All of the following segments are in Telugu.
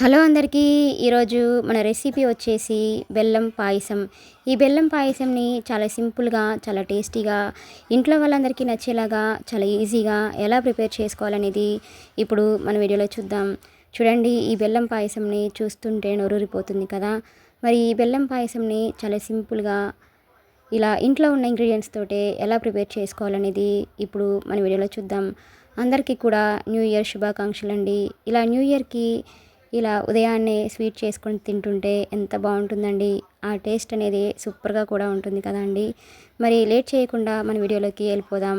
హలో అందరికీ ఈరోజు మన రెసిపీ వచ్చేసి బెల్లం పాయసం. ఈ బెల్లం పాయసంని చాలా సింపుల్గా చాలా టేస్టీగా ఇంట్లో వాళ్ళందరికీ నచ్చేలాగా చాలా ఈజీగా ఎలా ప్రిపేర్ చేసుకోవాలనేది ఇప్పుడు మన వీడియోలో చూద్దాం. చూడండి ఈ బెల్లం పాయసంని చూస్తుంటే నొరూరిపోతుంది కదా. మరి ఈ బెల్లం పాయసంని చాలా సింపుల్గా ఇలా ఇంట్లో ఉన్న ఇంగ్రీడియంట్స్ తోటే ఎలా ప్రిపేర్ చేసుకోవాలనేది ఇప్పుడు మన వీడియోలో చూద్దాం. అందరికీ కూడా న్యూ ఇయర్ శుభాకాంక్షలు అండి ఇలా న్యూ ఇయర్కి ఇలా ఉదయాన్నే స్వీట్ చేసుకొని తింటుంటే ఎంత బాగుంటుందండి. ఆ టేస్ట్ అనేది సూపర్గా కూడా ఉంటుంది కదండి. మరి లేట్ చేయకుండా మన వీడియోలోకి వెళ్ళిపోదాం.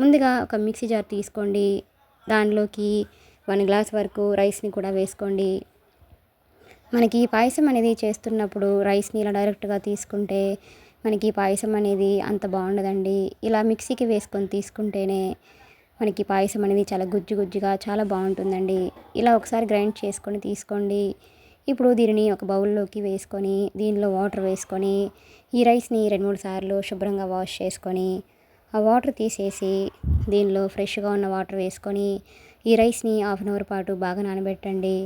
ముందుగా ఒక మిక్సీ జార్ తీసుకోండి. దానిలోకి వన్ గ్లాస్ వరకు రైస్ని కూడా వేసుకోండి. మనకి పాయసం అనేది చేస్తున్నప్పుడు రైస్ని ఇలా డైరెక్ట్గా తీసుకుంటే మనకి పాయసం అనేది అంత బాగుండదండి. ఇలా మిక్సీకి వేసుకొని తీసుకుంటేనే మనకి పాయసం అనేది చాలా గుజ్జు గుజ్జుగా చాలా బాగుంటుందండి. ఇలా ఒకసారి గ్రైండ్ చేసుకొని తీసుకోండి. ఇప్పుడు దీనిని ఒక బౌల్లోకి వేసుకొని దీనిలో వాటర్ వేసుకొని ఈ రైస్ని రెండు మూడు సార్లు శుభ్రంగా వాష్ చేసుకొని ఆ వాటర్ తీసేసి దీనిలో ఫ్రెష్గా ఉన్న వాటర్ వేసుకొని ఈ రైస్ని హాఫ్ అన్ అవర్ పాటు బాగా నానబెట్టండి.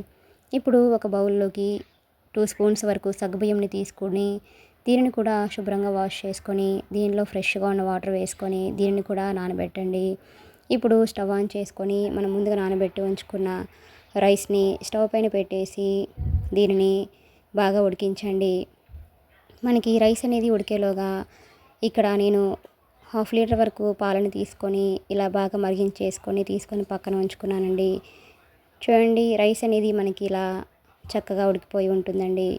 ఇప్పుడు ఒక బౌల్లోకి టూ స్పూన్స్ వరకు సగ్గుబియ్యంని తీసుకొని దీనిని కూడా శుభ్రంగా వాష్ చేసుకొని దీనిలో ఫ్రెష్గా ఉన్న వాటర్ వేసుకొని దీనిని కూడా నానబెట్టండి. ఇప్పుడు స్టవ్ ఆన్ చేసుకొని మనం ముందుగా నానబెట్టి ఉంచుకున్న రైస్ని స్టవ్ పైన పెట్టేసి దీనిని బాగా ఉడికించండి. మనకి రైస్ అనేది ఉడికేలోగా ఇక్కడ నేను హాఫ్ లీటర్ వరకు పాలను తీసుకొని ఇలా బాగా మరిగించేసుకొని తీసుకొని పక్కన ఉంచుకున్నానండి. చూడండి రైస్ అనేది మనకి ఇలా చక్కగా ఉడికిపోయి ఉంటుందండి.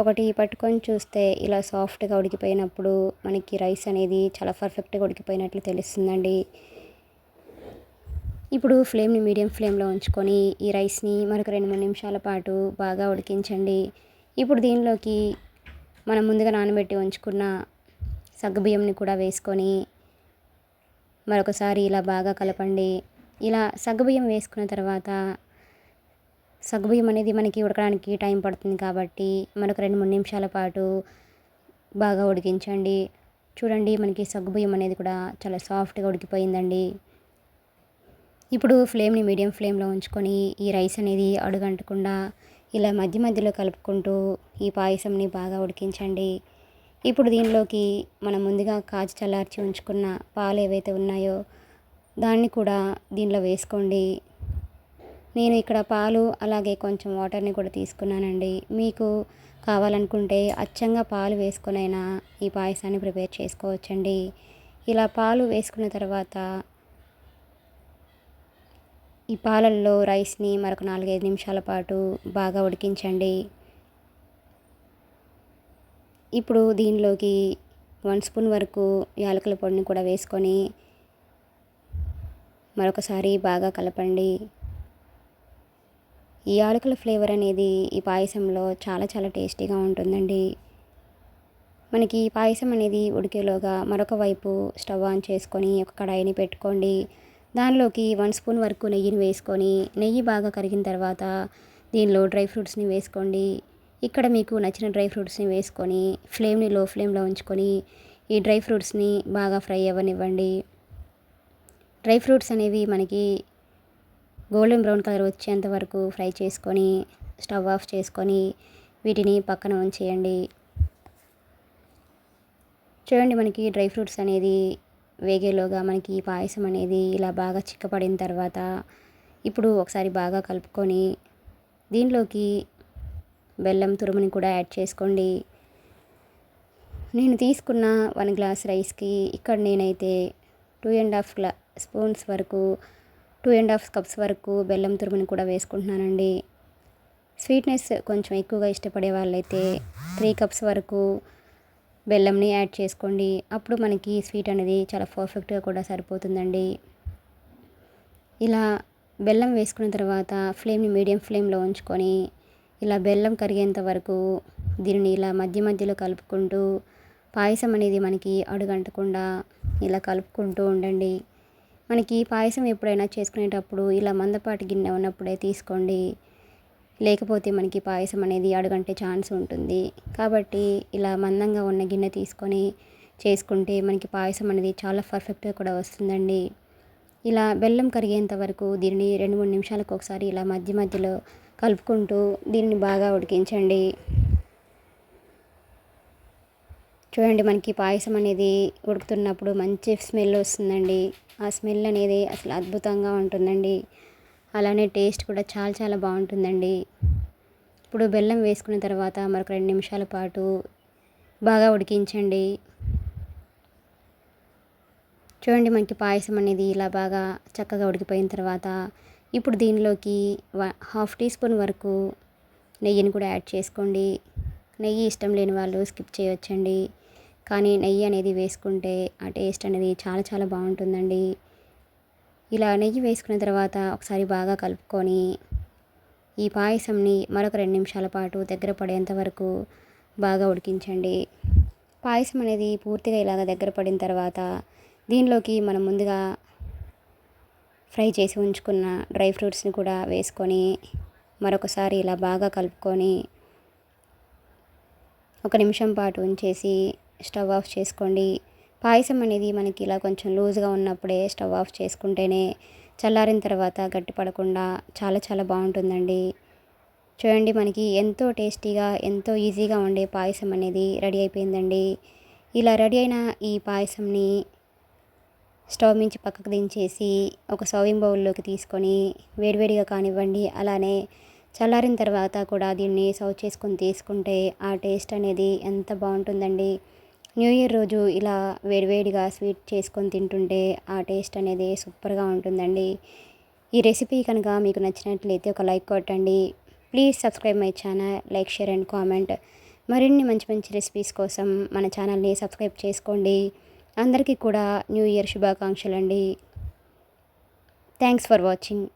ఒకటి పట్టుకొని చూస్తే ఇలా సాఫ్ట్గా ఉడికిపోయినప్పుడు మనకి రైస్ అనేది చాలా పర్ఫెక్ట్గా ఉడికిపోయినట్లు తెలుస్తుందండి. ఇప్పుడు ఫ్లేమ్ని మీడియం ఫ్లేమ్లో ఉంచుకొని ఈ రైస్ని మరొక రెండు మూడు నిమిషాల పాటు బాగా ఉడికించండి. ఇప్పుడు దీనిలోకి మనం ముందుగా నానబెట్టి ఉంచుకున్న సగ్గుబియ్యంని కూడా వేసుకొని మరొకసారి ఇలా బాగా కలపండి. ఇలా సగ్గుబియ్యం వేసుకున్న తర్వాత సగ్గుబియ్యం అనేది మనకి ఉడకడానికి టైం పడుతుంది కాబట్టి మరొక రెండు మూడు నిమిషాల పాటు బాగా ఉడికించండి. చూడండి మనకి సగ్గుబియ్యం అనేది కూడా చాలా సాఫ్ట్గా ఉడికిపోయిందండి. ఇప్పుడు ఫ్లేమ్ని మీడియం ఫ్లేమ్లో ఉంచుకొని ఈ రైస్ అనేది అడుగంటకుండా ఇలా మధ్య మధ్యలో కలుపుకుంటూ ఈ పాయసంని బాగా ఉడికించండి. ఇప్పుడు దీనిలోకి మనం ముందుగా కాచి చల్లార్చి ఉంచుకున్న పాలు ఏవైతే ఉన్నాయో దాన్ని కూడా దీనిలో వేసుకోండి. నేను ఇక్కడ పాలు అలాగే కొంచెం వాటర్ని కూడా తీసుకున్నానండి. మీకు కావాలనుకుంటే అచ్చంగా పాలు వేసుకొనైనా ఈ పాయసాన్ని ప్రిపేర్ చేసుకోవచ్చండి. ఇలా పాలు వేసుకున్న తర్వాత ఈ పాలల్లో రైస్ని మరొక నాలుగైదు నిమిషాల పాటు బాగా ఉడికించండి. ఇప్పుడు దీనిలోకి వన్ స్పూన్ వరకు యాలకుల పొడిని కూడా వేసుకొని మరొకసారి బాగా కలపండి. ఈ యాలకుల ఫ్లేవర్ అనేది ఈ పాయసంలో చాలా చాలా టేస్టీగా ఉంటుందండి. మనకి ఈ పాయసం అనేది ఉడికేలోగా మరొక వైపు స్టవ్ ఆన్ చేసుకొని ఒక కడాయిని పెట్టుకోండి. దానిలోకి వన్ స్పూన్ వరకు నెయ్యిని వేసుకొని నెయ్యి బాగా కరిగిన తర్వాత దీనిలో డ్రై ఫ్రూట్స్ని వేసుకోండి. ఇక్కడ మీకు నచ్చిన డ్రై ఫ్రూట్స్ని వేసుకొని ఫ్లేమ్ని లో ఫ్లేమ్లో ఉంచుకొని ఈ డ్రై ఫ్రూట్స్ని బాగా ఫ్రై అవ్వనివ్వండి. డ్రై ఫ్రూట్స్ అనేవి మనకి గోల్డెన్ బ్రౌన్ కలర్ వచ్చేంత వరకు ఫ్రై చేసుకొని స్టవ్ ఆఫ్ చేసుకొని వీటిని పక్కన ఉంచేయండి. చూడండి మనకి డ్రై ఫ్రూట్స్ అనేది వేగేలోగా మనకి పాయసం అనేది ఇలా బాగా చిక్కపడిన తర్వాత ఇప్పుడు ఒకసారి బాగా కలుపుకొని దీనిలోకి బెల్లం తురుముని కూడా యాడ్ చేసుకోండి. నేను తీసుకున్న వన్ గ్లాస్ రైస్కి ఇక్కడ నేనైతే టూ అండ్ హాఫ్ గ్లా స్పూన్స్ వరకు టూ అండ్ హాఫ్ కప్స్ వరకు బెల్లం తురుముని కూడా వేసుకుంటున్నానండి. స్వీట్నెస్ కొంచెం ఎక్కువగా ఇష్టపడే వాళ్ళైతే త్రీ కప్స్ వరకు బెల్లంని యాడ్ చేసుకోండి. అప్పుడు మనకి స్వీట్ అనేది చాలా పర్ఫెక్ట్గా కూడా సరిపోతుందండి. ఇలా బెల్లం వేసుకున్న తర్వాత ఫ్లేమ్ని మీడియం ఫ్లేమ్లో ఉంచుకొని ఇలా బెల్లం కరిగేంత వరకు దీనిని ఇలా మధ్య మధ్యలో కలుపుకుంటూ పాయసం అనేది మనకి అడుగంటకుండా ఇలా కలుపుకుంటూ ఉండండి. మనకి పాయసం ఎప్పుడైనా చేసుకునేటప్పుడు ఇలా మందపాటి గిన్నె ఉన్నప్పుడే తీసుకోండి. లేకపోతే మనకి పాయసం అనేది అడుగంటే ఛాన్స్ ఉంటుంది. కాబట్టి ఇలా మందంగా ఉన్న గిన్నె తీసుకొని చేసుకుంటే మనకి పాయసం అనేది చాలా పర్ఫెక్ట్గా కూడా వస్తుందండి. ఇలా బెల్లం కరిగేంత వరకు దీనిని రెండు మూడు నిమిషాలకు ఒకసారి ఇలా మధ్య మధ్యలో కలుపుకుంటూ దీన్ని బాగా ఉడికించండి. చూడండి మనకి పాయసం అనేది ఉడుకుతున్నప్పుడు మంచి స్మెల్ వస్తుందండి. ఆ స్మెల్ అనేది అసలు అద్భుతంగా ఉంటుందండి. అలానే టేస్ట్ కూడా చాలా చాలా బాగుంటుందండి. ఇప్పుడు బెల్లం వేసుకున్న తర్వాత మరొక రెండు నిమిషాల పాటు బాగా ఉడికించండి. చూడండి మనకి పాయసం అనేది ఇలా బాగా చక్కగా ఉడికిపోయిన తర్వాత ఇప్పుడు దీనిలోకి హాఫ్ టీ స్పూన్ వరకు నెయ్యిని కూడా యాడ్ చేసుకోండి. నెయ్యి ఇష్టం లేని వాళ్ళు స్కిప్ చేయొచ్చండి. కానీ నెయ్యి అనేది వేసుకుంటే ఆ టేస్ట్ అనేది చాలా చాలా బాగుంటుందండి. ఇలా నెయ్యి వేసుకున్న తర్వాత ఒకసారి బాగా కలుపుకొని ఈ పాయసంని మరొక రెండు నిమిషాల పాటు దగ్గర పడేంత వరకు బాగా ఉడికించండి. పాయసం అనేది పూర్తిగా ఇలాగ దగ్గర పడిన తర్వాత దీనిలోకి మనం ముందుగా ఫ్రై చేసి ఉంచుకున్న డ్రై ఫ్రూట్స్ని కూడా వేసుకొని మరొకసారి ఇలా బాగా కలుపుకొని ఒక నిమిషం పాటు ఉంచేసి స్టవ్ ఆఫ్ చేసుకోండి. పాయసం అనేది మనకి ఇలా కొంచెం లూజ్గా ఉన్నప్పుడే స్టవ్ ఆఫ్ చేసుకుంటేనే చల్లారిన తర్వాత గట్టిపడకుండా చాలా చాలా బాగుంటుందండి. చూడండి మనకి ఎంతో టేస్టీగా ఎంతో ఈజీగా ఉండే పాయసం అనేది రెడీ అయిపోయిందండి. ఇలా రెడీ అయిన ఈ పాయసంని స్టవ్ నుంచి పక్కకు దించేసి ఒక సర్వింగ్ బౌల్లోకి తీసుకొని వేడివేడిగా కానివ్వండి అలానే చల్లారిన తర్వాత కూడా దీన్ని సర్వ్ చేసుకొని తీసుకుంటే ఆ టేస్ట్ అనేది ఎంత బాగుంటుందండి. న్యూ ఇయర్ రోజు ఇలా వేడివేడిగా స్వీట్ చేసుకొని తింటుంటే ఆ టేస్ట్ అనేది సూపర్గా ఉంటుందండి. ఈ రెసిపీ కనుక మీకు నచ్చినట్లయితే ఒక లైక్ కొట్టండి. Please subscribe my channel like share and comment. మరిన్ని మంచి మంచి రెసిపీస్ కోసం మన ఛానల్ని సబ్స్క్రైబ్ చేసుకోండి. అందరికీ కూడా న్యూ ఇయర్ శుభాకాంక్షలు అండి థ్యాంక్స్ ఫర్ వాచింగ్.